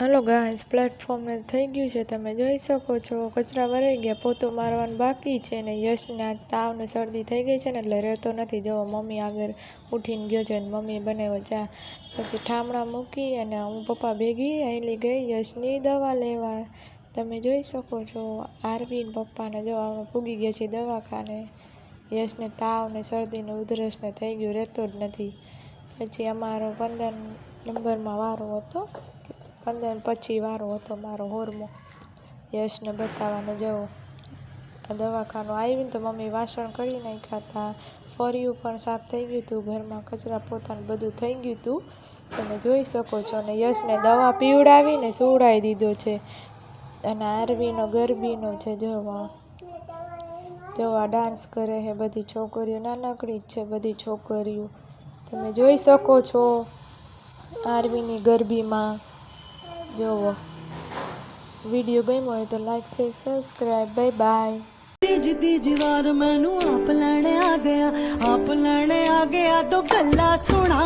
Hello guys પ્લેટફોર્મે થઈ ગયું છે, તમે જોઈ શકો છો. કચરા ભરાઈ ગયા, પોતું મારવાનું બાકી છે ને યશને તાવને તાવ શરદી થઈ ગઈ છે ને એટલે રહેતો નથી. જો મમ્મી આગળ ઉઠીને ગયો છે ને મમ્મીએ બનાવ્યો ચા. પછી ઠામણા મૂકી અને હું પપ્પા ભેગી આયલી ગઈ, યશની દવા લેવા. તમે જોઈ શકો છો, આરવીન પપ્પાને જો અમે પૂગી ગયા છીએ દવાખાને. યશને તાવ ને શરદીને ઉધરસને થઈ ગયું, રહેતો જ નથી. પછી અમારો પંદર નંબરમાં વારો હતો. પંદર પછી વારો હતો મારો હોરમો. યશને બતાવવાનો જવો. દવાખાનું આવીને તો મમ્મી વાસણ કરી નાખ્યા હતા. ફર્યું પણ સાફ થઈ ગયું હતું. ઘરમાં કચરા પોતાનું બધું થઈ ગયું હતું. તમે જોઈ શકો છો અને યશને દવા પીવડાવીને સુવડાવી દીધો છે. અને આરવીનો, ગરબીનો છે જોવા. જોવા ડાન્સ કરે છે. બધી છોકરીઓ નાનકડી જ છે બધી છોકરીઓ. તમે જોઈ શકો છો આરવીની ગરબીમાં. જોવો વિડીયો ગમ્યો હોય તો like share subscribe bye bye Teej ਦੀ ਜਵਾਰ ਮੈਨੂੰ ਆਪ ਲੈਣ ਆ ਗਿਆ ਆਪ ਲੈਣ ਆ ਗਿਆ ਤੋਂ ਗੱਲਾਂ ਸੁਣਾ